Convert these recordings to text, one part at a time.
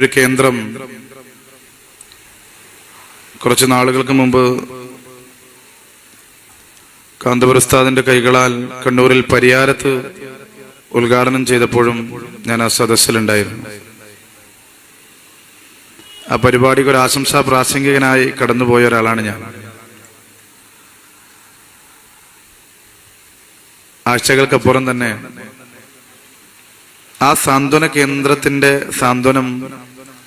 ഒരു കേന്ദ്രം. കുറച്ച് നാളുകൾക്ക് മുമ്പ് കാന്തപുരസ്താദിന്റെ കൈകളാൽ കണ്ണൂരിൽ പരിയാരത്ത് ഉദ്ഘാടനം ചെയ്തപ്പോഴും ഞാൻ ആ സദസ്സിലുണ്ടായിരുന്നു. ആ പരിപാടിക്ക് ഒരു ആശംസാ പ്രാസംഗികനായി കടന്നുപോയ ഒരാളാണ് ഞാൻ. ആഴ്ചകൾക്കപ്പുറം തന്നെ ആ സാന്ത്വന കേന്ദ്രത്തിന്റെ സാന്ത്വനം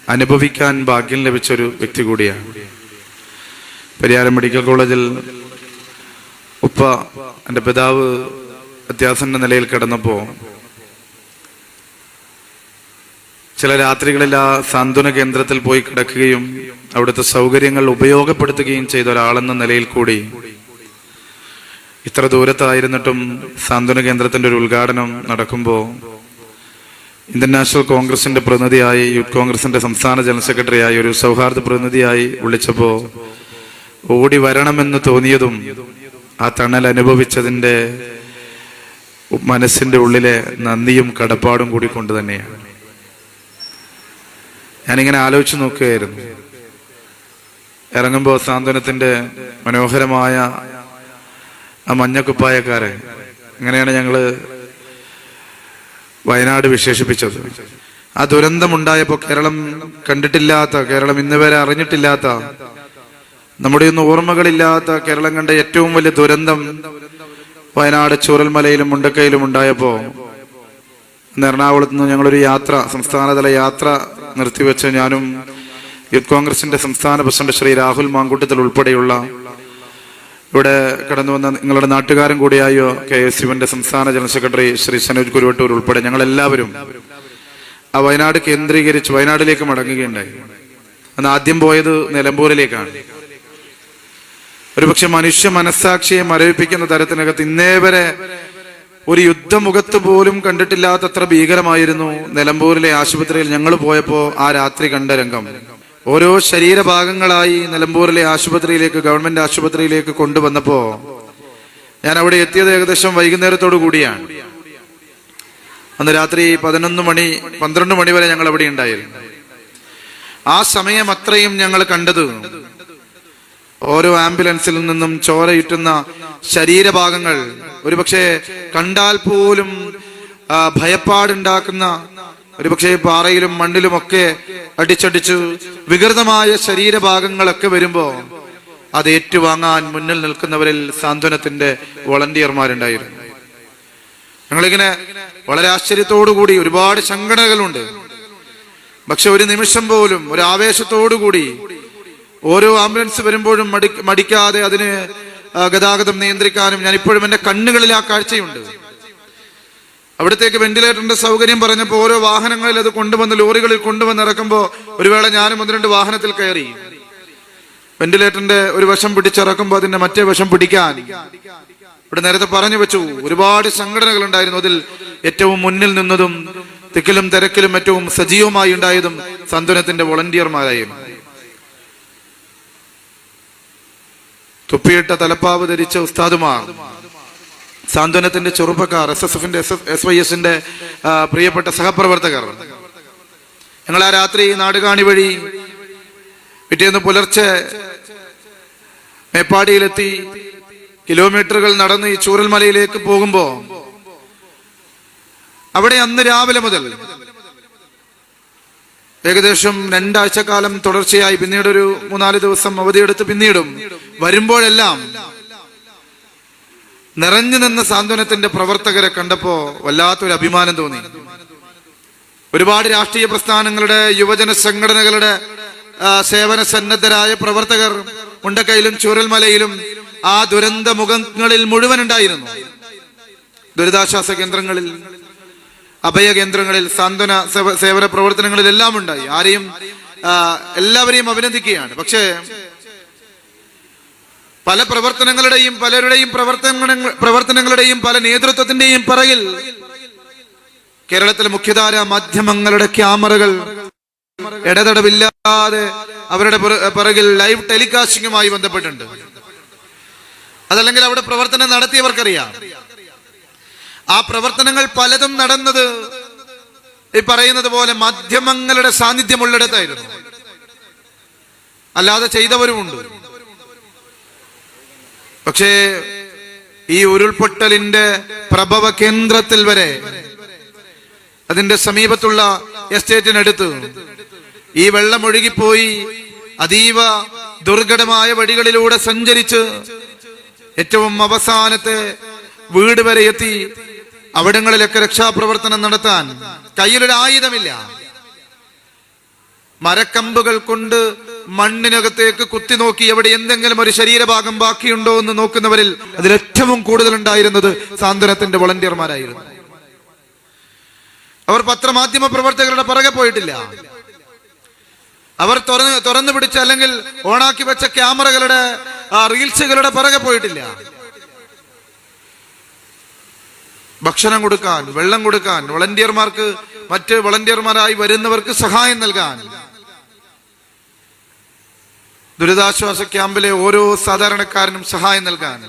അനുഭവിക്കാൻ ഭാഗ്യം ലഭിച്ച ഒരു വ്യക്തി കൂടിയാണ്. പരിയാരം മെഡിക്കൽ കോളേജിൽ ഉപ്പ എന്റെ പിതാവ് അത്യാസന്ന നിലയിൽ കിടന്നപ്പോ ചില രാത്രികളിൽ ആ സാന്ത്വന കേന്ദ്രത്തിൽ പോയി കിടക്കുകയും അവിടുത്തെ സൗകര്യങ്ങൾ ഉപയോഗപ്പെടുത്തുകയും ചെയ്ത ഒരാളെന്ന നിലയിൽ കൂടി ഇത്ര ദൂരത്തായിരുന്നിട്ടും സാന്ത്വന കേന്ദ്രത്തിന്റെ ഒരു ഉദ്ഘാടനം നടക്കുമ്പോൾ ഇന്ത്യൻ നാഷണൽ കോൺഗ്രസിന്റെ പ്രതിനിധിയായി യൂത്ത് കോൺഗ്രസിന്റെ സംസ്ഥാന ജനറൽ സെക്രട്ടറിയായി ഒരു സൗഹാർദ്ദ പ്രതിനിധിയായി വിളിച്ചപ്പോ ഓടി വരണമെന്ന് തോന്നിയതും ആ തണൽ അനുഭവിച്ചതിന്റെ മനസ്സിന്റെ ഉള്ളിലെ നന്ദിയും കടപ്പാടും കൂടി കൊണ്ട് തന്നെയാണ്. ഞാനിങ്ങനെ ആലോചിച്ച് നോക്കുകയായിരുന്നു. ഇറങ്ങുമ്പോൾ സാന്ത്വനത്തിന്റെ മനോഹരമായ ആ മഞ്ഞക്കുപ്പായക്കാരെ അങ്ങനെയാണ് ഞങ്ങൾ വയനാട് വിശേഷിപ്പിച്ചത്. ആ ദുരന്തമുണ്ടായപ്പോൾ കേരളം കണ്ടിട്ടില്ലാത്ത കേരളം ഇന്ന് വരെ അറിഞ്ഞിട്ടില്ലാത്ത നമ്മുടെ ഒന്നും ഓർമ്മകളില്ലാത്ത കേരളം കണ്ട ഏറ്റവും വലിയ ദുരന്തം വയനാട് ചൂരൽമലയിലും മുണ്ടക്കയിലും ഉണ്ടായപ്പോ ഇന്ന് എറണാകുളത്ത് നിന്ന് ഞങ്ങളൊരു യാത്ര സംസ്ഥാനതല യാത്ര നിർത്തിവെച്ച് ഞാനും യൂത്ത് കോൺഗ്രസിന്റെ സംസ്ഥാന പ്രസിഡന്റ് ശ്രീ രാഹുൽ മാങ്കൂട്ടത്തിൽ ഉൾപ്പെടെയുള്ള ഇവിടെ കടന്നു വന്ന നിങ്ങളുടെ നാട്ടുകാരൻ കൂടിയായോ കെ എസ് യുവിന്റെ സംസ്ഥാന ജനറൽ സെക്രട്ടറി ശ്രീ സനോജ് കുരുവട്ടൂർ ഉൾപ്പെടെ ഞങ്ങൾ എല്ലാവരും ആ വയനാട് കേന്ദ്രീകരിച്ച് വയനാട്ടിലേക്ക് മടങ്ങുകയുണ്ടായി. അന്ന് ആദ്യം പോയത് നിലമ്പൂരിലേക്കാണ്. ഒരുപക്ഷെ മനുഷ്യ മനസ്സാക്ഷിയെ മരവിപ്പിക്കുന്ന തരത്തിനകത്ത് ഇന്നേ വരെ ഒരു യുദ്ധമുഖത്ത് പോലും കണ്ടിട്ടില്ലാത്തത്ര ഭീകരമായിരുന്നു നിലമ്പൂരിലെ ആശുപത്രിയിൽ ഞങ്ങൾ പോയപ്പോ ആ രാത്രി കണ്ട രംഗം. ഓരോ ശരീരഭാഗങ്ങളായി നിലമ്പൂരിലെ ആശുപത്രിയിലേക്ക് ഗവൺമെന്റ് ആശുപത്രിയിലേക്ക് കൊണ്ടുവന്നപ്പോ ഞാൻ അവിടെ എത്തിയത് ഏകദേശം വൈകുന്നേരത്തോടു കൂടിയാണ്. അന്ന് രാത്രി പതിനൊന്ന് മണി പന്ത്രണ്ട് മണി വരെ ഞങ്ങൾ അവിടെ ഉണ്ടായിരുന്നു. ആ സമയം അത്രയും ഞങ്ങൾ കണ്ടത് ഓരോ ആംബുലൻസിൽ നിന്നും ചോരയിട്ടുന്ന ശരീരഭാഗങ്ങൾ ഒരുപക്ഷെ കണ്ടാൽ പോലും ഭയപ്പാടുണ്ടാക്കുന്ന ഒരുപക്ഷെ പാറയിലും മണ്ണിലും ഒക്കെ അടിച്ചടിച്ച് വികൃതമായ ശരീരഭാഗങ്ങളൊക്കെ വരുമ്പോ അത് ഏറ്റുവാങ്ങാൻ മുന്നിൽ നിൽക്കുന്നവരിൽ സാന്ത്വനത്തിന്റെ വോളണ്ടിയർമാരുണ്ടായിരുന്നു. ഞങ്ങളിങ്ങനെ വളരെ ആശ്ചര്യത്തോടുകൂടി ഒരുപാട് സംഘടനകളുണ്ട് പക്ഷെ ഒരു നിമിഷം പോലും ഒരു ആവേശത്തോടു കൂടി ഓരോ ആംബുലൻസ് വരുമ്പോഴും മടി മടിക്കാതെ അതിന് ഗതാഗതം നിയന്ത്രിക്കാനും ഞാൻ ഇപ്പോഴും എന്റെ കണ്ണുകളിൽ ആ കാഴ്ചയുണ്ട്. അവിടത്തേക്ക് വെന്റിലേറ്ററിന്റെ സൗകര്യം പറഞ്ഞപ്പോൾ ഓരോ വാഹനങ്ങളിൽ അത് കൊണ്ടുവന്ന് ലോറികളിൽ കൊണ്ടുവന്ന് ഇറക്കുമ്പോൾ ഒരു വേള ഞാനും ഒന്ന് രണ്ട് വാഹനത്തിൽ കയറി. വെന്റിലേറ്ററിന്റെ ഒരു വശം പിടിച്ചിറക്കുമ്പോൾ അതിന്റെ മറ്റേ വശം പിടിക്കാൻ. ഇവിടെ നേരത്തെ പറഞ്ഞു വെച്ചു ഒരുപാട് സംഘടനകൾ ഉണ്ടായിരുന്നു. അതിൽ ഏറ്റവും മുന്നിൽ നിന്നതും തിക്കിലും തിരക്കിലും ഏറ്റവും സജീവമായി ഉണ്ടായതും സന്തുനത്തിന്റെ വോളണ്ടിയർമാരായും. തുപ്പിയിട്ട തലപ്പാവ് ധരിച്ച ഉസ്താദുമാർ. സാന്ത്വനത്തിന്റെ ചെറുപ്പക്കാർ എസ് എസ് എഫിന്റെ എസ് വൈ എസിന്റെ പ്രിയപ്പെട്ട സഹപ്രവർത്തകർ. ഞങ്ങൾ ആ രാത്രി നാടുകാണി വഴി പിറ്റേന്ന് പുലർച്ചെ മേപ്പാടിയിലെത്തി കിലോമീറ്ററുകൾ നടന്ന് ഈ ചൂരൽമലയിലേക്ക് പോകുമ്പോ അവിടെ അന്ന് രാവിലെ മുതൽ ഏകദേശം രണ്ടാഴ്ചക്കാലം തുടർച്ചയായി പിന്നീട് ഒരു മൂന്നാൽ ദിവസം അവധിയെടുത്ത് പിന്നീടും വരുമ്പോഴെല്ലാം നിറഞ്ഞു നിന്ന സാന്ത്വനത്തിന്റെ പ്രവർത്തകരെ കണ്ടപ്പോ വല്ലാത്തൊരു അഭിമാനം തോന്നി. ഒരുപാട് രാഷ്ട്രീയ പ്രസ്ഥാനങ്ങളുടെ യുവജന സംഘടനകളുടെ സേവന സന്നദ്ധരായ പ്രവർത്തകർ മുണ്ടക്കയിലും ചൂരൽമലയിലും ആ ദുരന്ത മുഖങ്ങളിൽ മുഴുവൻ ഉണ്ടായിരുന്നു. ദുരിതാശ്വാസ കേന്ദ്രങ്ങളിൽ അഭയ കേന്ദ്രങ്ങളിൽ സാന്ത്വന സേവന പ്രവർത്തനങ്ങളിൽ എല്ലാം ഉണ്ടായി. ആരെയും എല്ലാവരെയും അഭിനന്ദിക്കുകയാണ്. പക്ഷേ പല പ്രവർത്തനങ്ങളുടെയും പലരുടെയും പ്രവർത്തനങ്ങൾ പ്രവർത്തനങ്ങളുടെയും പല നേതൃത്വത്തിന്റെയും പിറകിൽ കേരളത്തിലെ മുഖ്യധാര മാധ്യമങ്ങളുടെ ക്യാമറകൾ ഇടതടവില്ലാതെ അവരുടെ പിറ- പിറകിൽ ലൈവ് ടെലികാസ്റ്റിംഗുമായി ബന്ധപ്പെട്ടിട്ടുണ്ട്. അതല്ലെങ്കിൽ അവിടെ പ്രവർത്തനം നടത്തിയവർക്കറിയാം. ആ പ്രവർത്തനങ്ങൾ പലതും നടന്നത് ഈ പറയുന്നത് പോലെ മാധ്യമങ്ങളുടെ സാന്നിധ്യമുള്ളിടത്തായിരുന്നു അല്ലാതെ ചെയ്തവരുമുണ്ട്. പക്ഷേ ഈ ഉരുൾപൊട്ടലിന്റെ പ്രഭവ കേന്ദ്രത്തിൽ വരെ അതിന്റെ സമീപത്തുള്ള എസ്റ്റേറ്റിനടുത്ത് ഈ വെള്ളം ഒഴുകിപ്പോയി അതീവ ദുർഘടമായ വഴികളിലൂടെ സഞ്ചരിച്ച് ഏറ്റവും അവസാനത്തെ വീട് വരെ എത്തി അവിടങ്ങളിലൊക്കെ രക്ഷാപ്രവർത്തനം നടത്താൻ കയ്യിലൊരു ആയുധമില്ല മരക്കമ്പുകൾ കൊണ്ട് മണ്ണിനകത്തേക്ക് കുത്തി നോക്കി എവിടെ എന്തെങ്കിലും ഒരു ശരീരഭാഗം ബാക്കിയുണ്ടോ എന്ന് നോക്കുന്നവരിൽ അതിൽ ഏറ്റവും കൂടുതൽ ഉണ്ടായിരുന്നത് സാന്ത്വനത്തിന്റെ വളണ്ടിയർമാരായിരുന്നു. അവർ പത്രമാധ്യമ പ്രവർത്തകരുടെ പുറകെ പോയിട്ടില്ല. അവർ തുറന്ന് തുറന്നു പിടിച്ച അല്ലെങ്കിൽ ഓണാക്കി വെച്ച ക്യാമറകളുടെ റീൽസുകളുടെ പുറകെ പോയിട്ടില്ല. ഭക്ഷണം കൊടുക്കാൻ വെള്ളം കൊടുക്കാൻ വളണ്ടിയർമാർക്ക് മറ്റ് വളണ്ടിയർമാരായി വരുന്നവർക്ക് സഹായം നൽകാൻ ദുരിതാശ്വാസ ക്യാമ്പിലെ ഓരോ സാധാരണക്കാരനും സഹായം നൽകാൻ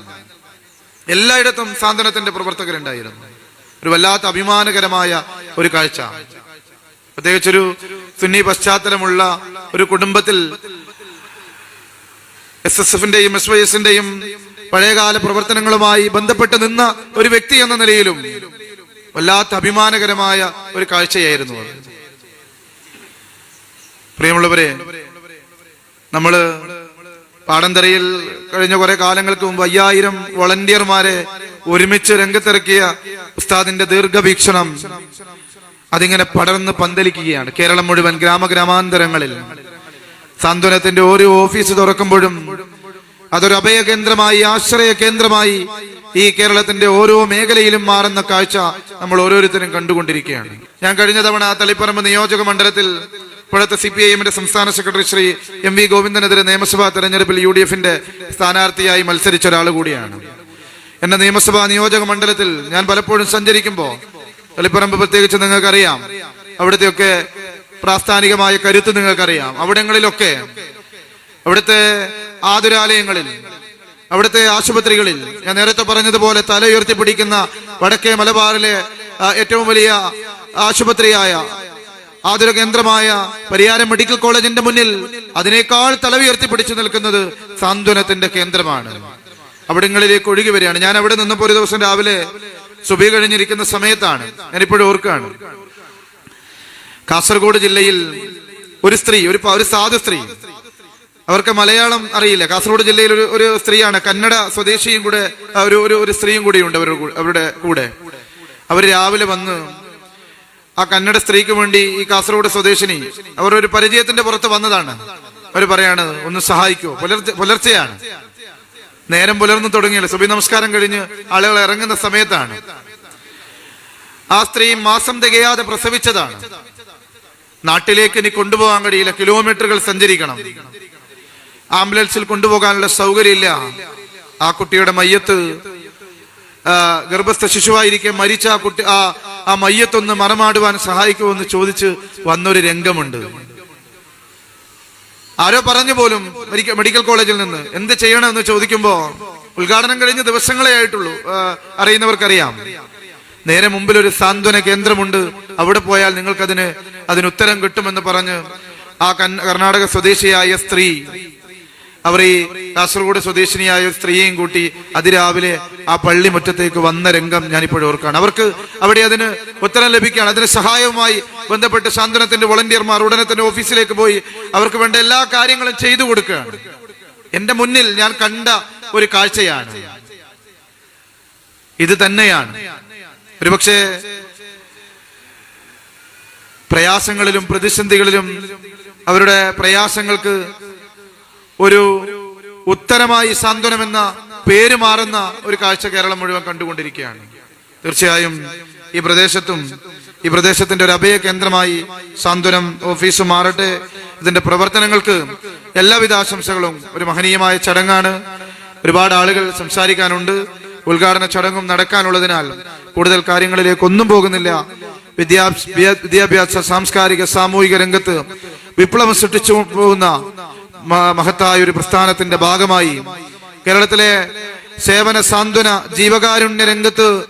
എല്ലായിടത്തും സാന്ത്വനത്തിന്റെ പ്രവർത്തകരുണ്ടായിരുന്നു. ഒരു വല്ലാത്ത അഭിമാനകരമായ ഒരു കാഴ്ച. പ്രത്യേകിച്ചൊരു സുന്നി പശ്ചാത്തലമുള്ള ഒരു കുടുംബത്തിൽ എസ് എസ് എഫിന്റെയും എസ് വൈ എസിന്റെയും പഴയകാല പ്രവർത്തനങ്ങളുമായി ബന്ധപ്പെട്ട് നിന്ന ഒരു വ്യക്തി എന്ന നിലയിലും വല്ലാത്ത അഭിമാനകരമായ ഒരു കാഴ്ചയായിരുന്നു അത്. പ്രിയമുള്ളവരെ നമ്മൾ പാടന്തരയിൽ കഴിഞ്ഞ കുറെ കാലങ്ങൾക്ക് മുമ്പ് അയ്യായിരം വളണ്ടിയർമാരെ ഒരുമിച്ച് രംഗത്തിറക്കിയ ഉസ്താദിന്റെ ദീർഘവീക്ഷണം അതിങ്ങനെ പടർന്ന് പന്തലിക്കുകയാണ് കേരളം മുഴുവൻ ഗ്രാമഗ്രാമാന്തരങ്ങളിൽ. സാന്ത്വനത്തിന്റെ ഓരോ ഓഫീസ് തുറക്കുമ്പോഴും അതൊരു അഭയ കേന്ദ്രമായി ആശ്രയ കേന്ദ്രമായി ഈ കേരളത്തിന്റെ ഓരോ മേഖലയിലും മാറുന്ന കാഴ്ച നമ്മൾ ഓരോരുത്തരും കണ്ടുകൊണ്ടിരിക്കുകയാണ്. ഞാൻ കഴിഞ്ഞ തവണ തളിപ്പറമ്പ് നിയോജക മണ്ഡലത്തിൽ ഇപ്പോഴത്തെ സി പി ഐ എമ്മിന്റെ സംസ്ഥാന സെക്രട്ടറി ശ്രീ എം വി ഗോവിന്ദനെതിരെ നിയമസഭാ തെരഞ്ഞെടുപ്പിൽ യു ഡി എഫിന്റെ സ്ഥാനാർത്ഥിയായി മത്സരിച്ച ഒരാൾ കൂടിയാണ്. എന്റെ നിയമസഭാ നിയോജക മണ്ഡലത്തിൽ ഞാൻ പലപ്പോഴും സഞ്ചരിക്കുമ്പോൾ തളിപ്പറമ്പ് പ്രത്യേകിച്ച് നിങ്ങൾക്കറിയാം അവിടുത്തെയൊക്കെ പ്രാസ്ഥാനികമായ കരുത്ത് നിങ്ങൾക്കറിയാം. അവിടങ്ങളിലൊക്കെ അവിടുത്തെ ആതുരാലയങ്ങളിൽ അവിടുത്തെ ആശുപത്രികളിൽ ഞാൻ നേരത്തെ പറഞ്ഞതുപോലെ തല ഉയർത്തിപ്പിടിക്കുന്ന വടക്കേ മലബാറിലെ ഏറ്റവും വലിയ ആശുപത്രിയായ ആതുര കേന്ദ്രമായ പരിയാരം മെഡിക്കൽ കോളേജിന്റെ മുന്നിൽ അതിനേക്കാൾ തല ഉയർത്തിപ്പിടിച്ചു നിൽക്കുന്നത് സാന്ത്വനത്തിന്റെ കേന്ദ്രമാണ്. അവിടങ്ങളിലേക്ക് ഒഴുകി വരികയാണ്. ഞാൻ അവിടെ നിന്നപ്പോ ഒരു ദിവസം രാവിലെ സുബി കഴിഞ്ഞിരിക്കുന്ന സമയത്താണ്. ഞാനിപ്പോഴും ഓർക്കുകയാണ്. കാസർഗോഡ് ജില്ലയിൽ ഒരു സ്ത്രീ ഒരു ഒരു സാധു സ്ത്രീ. അവർക്ക് മലയാളം അറിയില്ല. കാസർഗോഡ് ജില്ലയിൽ ഒരു ഒരു സ്ത്രീയാണ്. കന്നഡ സ്വദേശിയും കൂടെ ഒരു ഒരു സ്ത്രീയും കൂടിയുണ്ട് അവരുടെ കൂടെ. അവർ രാവിലെ വന്ന് ആ കന്നഡ സ്ത്രീക്ക് വേണ്ടി ഈ കാസർഗോഡ് സ്വദേശിനി അവർ ഒരു പരിചയത്തിന്റെ പുറത്ത് വന്നതാണ്. അവർ പറയാണ് ഒന്ന് സഹായിക്കൂ. പുലർച്ചെ പുലർച്ചെയാണ്. നേരം പുലർന്നു തുടങ്ങിയല്ലോ. സുബി നമസ്കാരം കഴിഞ്ഞ് ആളുകൾ ഇറങ്ങുന്ന സമയത്താണ്. ആ സ്ത്രീ മാസം തികയാതെ പ്രസവിച്ചതാണ്. നാട്ടിലേക്ക് ഇനി കൊണ്ടുപോകാൻ കഴിയില്ല. കിലോമീറ്ററുകൾ സഞ്ചരിക്കണം. ആംബുലൻസിൽ കൊണ്ടുപോകാനുള്ള സൗകര്യമില്ല. ആ കുട്ടിയുടെ മയ്യത്ത് ഗർഭസ്ഥ ശിശുവായിരിക്കെ മരിച്ച ആ കുട്ടി ആ ആ മയ്യത്തൊന്ന് മറമാടുവാൻ സഹായിക്കുമെന്ന് ചോദിച്ച് വന്നൊരു രംഗമുണ്ട്. ആരോ പറഞ്ഞു പോലും മെഡിക്കൽ കോളേജിൽ നിന്ന് എന്ത് ചെയ്യണമെന്ന് ചോദിക്കുമ്പോ ഉദ്ഘാടനം കഴിഞ്ഞ ദിവസങ്ങളെ ആയിട്ടുള്ളൂ. അറിയുന്നവർക്കറിയാം. നേരെ മുമ്പിൽ ഒരു സാന്ത്വന കേന്ദ്രമുണ്ട്. അവിടെ പോയാൽ നിങ്ങൾക്കതിന് അതിന് ഉത്തരം കിട്ടുമെന്ന് പറഞ്ഞ് ആ കർണാടക സ്വദേശിയായ സ്ത്രീ അവർ ഈ കാസർഗോഡ് സ്വദേശിനിയായ ഒരു സ്ത്രീയെയും കൂട്ടി അതിരാവിലെ ആ പള്ളി മുറ്റത്തേക്ക് വന്ന രംഗം ഞാനിപ്പോഴും ഓർക്കാണ് അവർക്ക് അവിടെ അതിന് ഉത്തരം ലഭിക്കുകയാണ്. അതിന് സഹായവുമായി ബന്ധപ്പെട്ട് സാന്ത്വനത്തിന്റെ വോളണ്ടിയർമാർ ഉടനെ തന്നെ ഓഫീസിലേക്ക് പോയി അവർക്ക് വേണ്ട എല്ലാ കാര്യങ്ങളും ചെയ്തു കൊടുക്കുകയാണ്. എന്റെ മുന്നിൽ ഞാൻ കണ്ട ഒരു കാഴ്ചയാണ്. ഇത് തന്നെയാണ്. ഒരുപക്ഷെ പ്രയാസങ്ങളിലും പ്രതിസന്ധികളിലും അവരുടെ പ്രയാസങ്ങൾക്ക് ഒരു ഉത്തരമായി സാന്ത്വനം എന്ന പേര് മാറുന്ന ഒരു കാഴ്ച കേരളം മുഴുവൻ കണ്ടുകൊണ്ടിരിക്കുകയാണ്. തീർച്ചയായും ഈ പ്രദേശത്തും ഈ പ്രദേശത്തിന്റെ ഒരു അഭയ കേന്ദ്രമായി സാന്ത്വനം ഓഫീസ് മാറട്ടെ. ഇതിന്റെ പ്രവർത്തനങ്ങൾക്ക് എല്ലാവിധ ആശംസകളും. ഒരു മഹനീയമായ ചടങ്ങാണ്. ഒരുപാട് ആളുകൾ സംസാരിക്കാനുണ്ട്. ഉദ്ഘാടന ചടങ്ങും നടക്കാനുള്ളതിനാൽ കൂടുതൽ കാര്യങ്ങളിലേക്ക് ഒന്നും പോകുന്നില്ല. വിദ്യാഭ്യാസ സാംസ്കാരിക സാമൂഹിക രംഗത്ത് വിപ്ലവം സൃഷ്ടിച്ചു പോകുന്ന മഹത്തായ ഒരു പ്രസ്ഥാനത്തിന്റെ ഭാഗമായി കേരളത്തിലെ സേവന സാന്ത്വന ജീവകാരുണ്യ രംഗത്ത്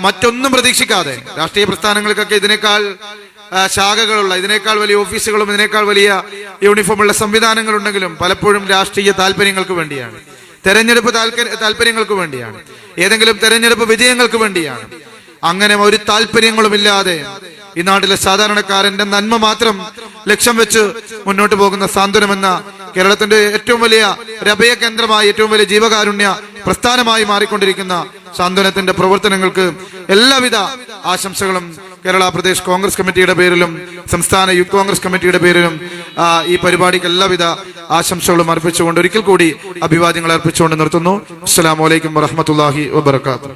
മറ്റൊന്നും പ്രതീക്ഷിക്കാതെ രാഷ്ട്രീയ പ്രസ്ഥാനങ്ങൾക്കൊക്കെ ഇതിനേക്കാൾ ശാഖകളുള്ള ഇതിനേക്കാൾ വലിയ ഓഫീസുകളും ഇതിനേക്കാൾ വലിയ യൂണിഫോമുള്ള സംവിധാനങ്ങൾ ഉണ്ടെങ്കിലും പലപ്പോഴും രാഷ്ട്രീയ താല്പര്യങ്ങൾക്ക് വേണ്ടിയാണ്. തെരഞ്ഞെടുപ്പ് താല്പര്യങ്ങൾക്ക് വേണ്ടിയാണ്. ഏതെങ്കിലും തെരഞ്ഞെടുപ്പ് വിജയങ്ങൾക്ക് വേണ്ടിയാണ്. അങ്ങനെ ഒരു താല്പര്യങ്ങളുമില്ലാതെ ഈ നാട്ടിലെ സാധാരണക്കാരന്റെ നന്മ മാത്രം ലക്ഷ്യം വെച്ച് മുന്നോട്ട് പോകുന്ന സാന്ത്വനമെന്ന കേരളത്തിന്റെ ഏറ്റവും വലിയ രഭയ കേന്ദ്രമായി ഏറ്റവും വലിയ ജീവകാരുണ്യ പ്രസ്ഥാനമായി മാറിക്കൊണ്ടിരിക്കുന്ന സാന്ത്വനത്തിന്റെ പ്രവർത്തനങ്ങൾക്ക് എല്ലാവിധ ആശംസകളും കേരള പ്രദേശ് കോൺഗ്രസ് കമ്മിറ്റിയുടെ പേരിലും സംസ്ഥാന യൂത്ത് കോൺഗ്രസ് കമ്മിറ്റിയുടെ പേരിലും ഈ പരിപാടിക്ക് എല്ലാവിധ ആശംസകളും അർപ്പിച്ചുകൊണ്ട് ഒരിക്കൽ കൂടി അഭിവാദ്യങ്ങൾ അർപ്പിച്ചുകൊണ്ട് നിർത്തുന്നു. അസ്സാം വലൈക്കും വറഹമത്തല്ലാഹി വബർക്കാത്തു